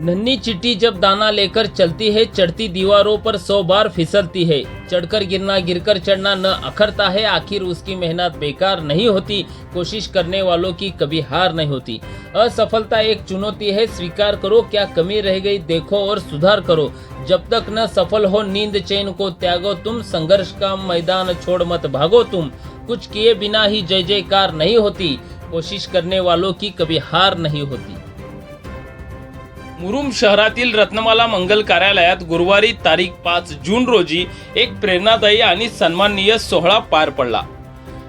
नन्ही चिट्टी जब दाना लेकर चलती है, चढ़ती दीवारों पर सौ बार फिसलती है। चढ़कर गिरना, गिरकर चढ़ना न अखरता है। आखिर उसकी मेहनत बेकार नहीं होती। कोशिश करने वालों की कभी हार नहीं होती। असफलता एक चुनौती है। स्वीकार करो, क्या कमी रह गई देखो और सुधार करो। जब तक न सफल हो नींद चैन को त्यागो तुम। संघर्ष का मैदान छोड़ मत भागो तुम। कुछ किए बिना ही जय जयकार नहीं होती। कोशिश करने वालों की कभी हार नहीं होती। मुरुम शहरातील रत्नमाला मंगल कार्यालयात गुरुवारी तारीख पाच जून रोजी एक प्रेरणादायी आणि सन्माननीय सोहळा पार पडला.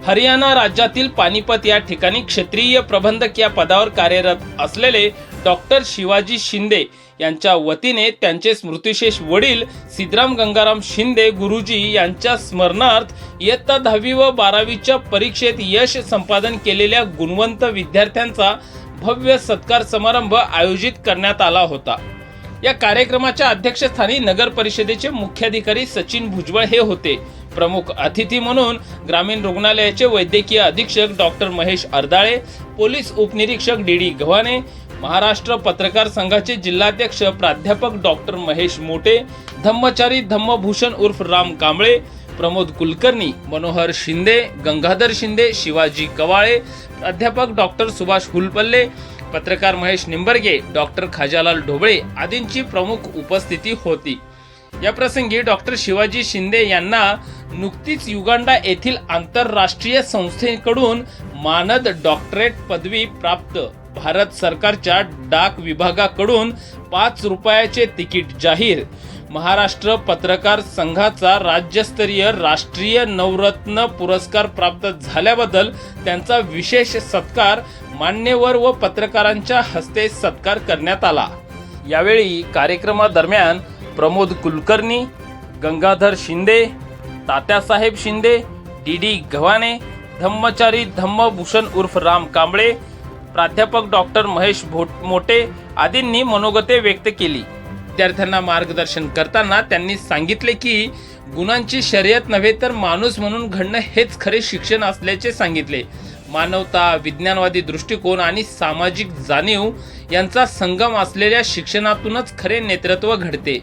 हरियाणा राज्यातील पानिपत या ठिकाणी क्षेत्रीय प्रबंधक या पदावर कार्यरत असलेले डॉक्टर शिवाजी शिंदे यांच्या वतीने त्यांचे स्मृतिशेष वडील सिद्धराम गंगाराम शिंदे गुरुजी यांच्या स्मरणार्थ इयत्ता दहावी व बारावीच्या परीक्षेत यश संपादन केलेल्या गुणवंत विद्यार्थ्यांचा भव्य सत्कार समारंभ आयोजित करण्यात आला होता. या कार्यक्रमाच्या अध्यक्षस्थानी नगर परिषदेचे मुख्याधिकारी सचिन भुजबळ हे होते. प्रमुख अतिथी म्हणून ग्रामीण रुग्णालयाचे वैद्यकीय अधीक्षक डॉक्टर महेश अर्दाळे पोलीस उपनिरीक्षक डी डी गव्हाणे महाराष्ट्र पत्रकार संघाचे जिल्हाध्यक्ष प्राध्यापक डॉक्टर महेश मोटे धम्मचारी धम्मभूषण उर्फ राम कांबळे प्रमोद कुलकर्णी मनोहर शिंदे गंगाधर शिंदे शिवाजी कवाळे प्राध्यापक डॉक्टर सुभाष हुलपल्ले पत्रकार महेश निंबर्गे डॉक्टर खाजालाल ढोबळे आदींची प्रमुख उपस्थिती होती. या प्रसंगी डॉक्टर शिवाजी शिंदे यांना नुकतीच युगांडा येथील आंतरराष्ट्रीय संस्थेकडून मानद डॉक्टरेट पदवी प्राप्त. भारत सरकारच्या डाक विभागाकडून पाच रुपयाचे तिकीट जाहीर. महाराष्ट्र पत्रकार संघाचा राज्यस्तरीय राष्ट्रीय नवरत्न पुरस्कार प्राप्त झाल्याबद्दल त्यांचा विशेष सत्कार मान्यवर व पत्रकारांच्या हस्ते सत्कार करण्यात आला. यावेळी कार्यक्रमादरम्यान प्रमोद कुलकर्णी गंगाधर शिंदे तात्यासाहेब शिंदे डी डी गव्हाणे धम्मचारी धम्मभूषण उर्फ राम कांबळे प्राध्यापक डॉक्टर महेश भोट मोटे आदींनी मनोगते व्यक्त केली. विद्यार्थ्यांना मार्गदर्शन करताना त्यांनी सांगितले की गुणांची शर्यत नव्हे तर माणूस म्हणून घडणं हेच खरे शिक्षण असल्याचे सांगितले. मानवता विज्ञानवादी दृष्टिकोन आणि सामाजिक जाणीव यांचा संगम असलेल्या शिक्षणातूनच खरे नेतृत्व घडते.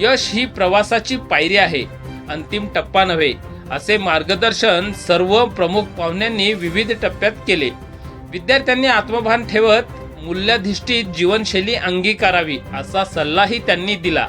यश ही प्रवासाची पायरी आहे अंतिम टप्पा नव्हे असे मार्गदर्शन सर्व प्रमुख पाहुण्यांनी विविध टप्प्यात केले. विद्यार्थ्यांनी आत्मभान ठेवत मूल्याधिष्ठित जीवनशैली अंगीकारावी असा सल्लाही त्यांनी दिला.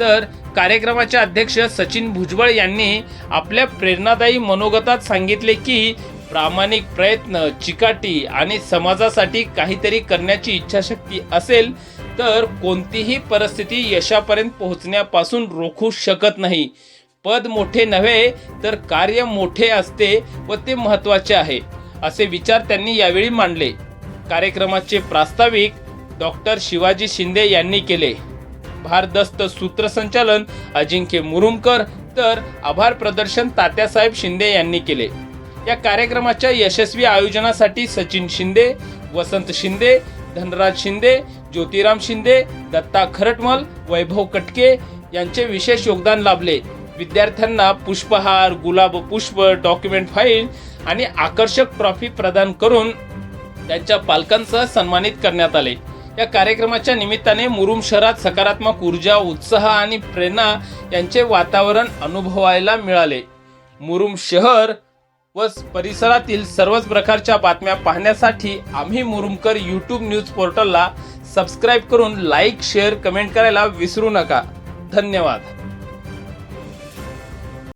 तर कार्यक्रमाचे अध्यक्ष सचिन भुजबळ यांनी आपल्या प्रेरणादायी मनोगतात सांगितले की प्रामाणिक प्रयत्न चिकाटी आणि समाजासाठी काहीतरी करण्याची इच्छाशक्ती असेल तर कोणतीही परिस्थिती यशापर्यंत पोहोचण्यापासून रोखू शकत नाही. पद मोठे नव्हे तर कार्य मोठे असते व ते महत्त्वाचे आहे असे विचार त्यांनी यावेळी मांडले. कार्यक्रमाचे प्रास्ताविक डॉक्टर शिवाजी शिंदे यांनी केले. भारदस्त सूत्रसंचालन अजिंक्य मुरुमकर तर आभार प्रदर्शन तात्यासाहेब शिंदे यांनी केले. या कार्यक्रमाच्या यशस्वी आयोजनासाठी सचिन शिंदे वसंत शिंदे धनराज शिंदे ज्योतिराम शिंदे दत्ता खरटमल वैभव कटके यांचे विशेष योगदान लाभले. विद्यार्थ्यांना पुष्पहार गुलाब पुष्प डॉक्युमेंट फाईल आणि आकर्षक ट्रॉफी प्रदान करून त्यांच्या पालकांसह सन्मानित करण्यात आले. या कार्यक्रमाच्या निमित्ताने मुरुम शहरात सकारात्मक ऊर्जा उत्साह आणि प्रेरणा यांचे वातावरण अनुभवायला मिळाले. मुरुम शहर व परिसरातील सर्वच प्रकारच्या बातम्या पाहण्यासाठी आम्ही मुरुमकर यूट्यूब न्यूज पोर्टलला सबस्क्राईब करून लाईक शेअर कमेंट करायला विसरू नका. धन्यवाद.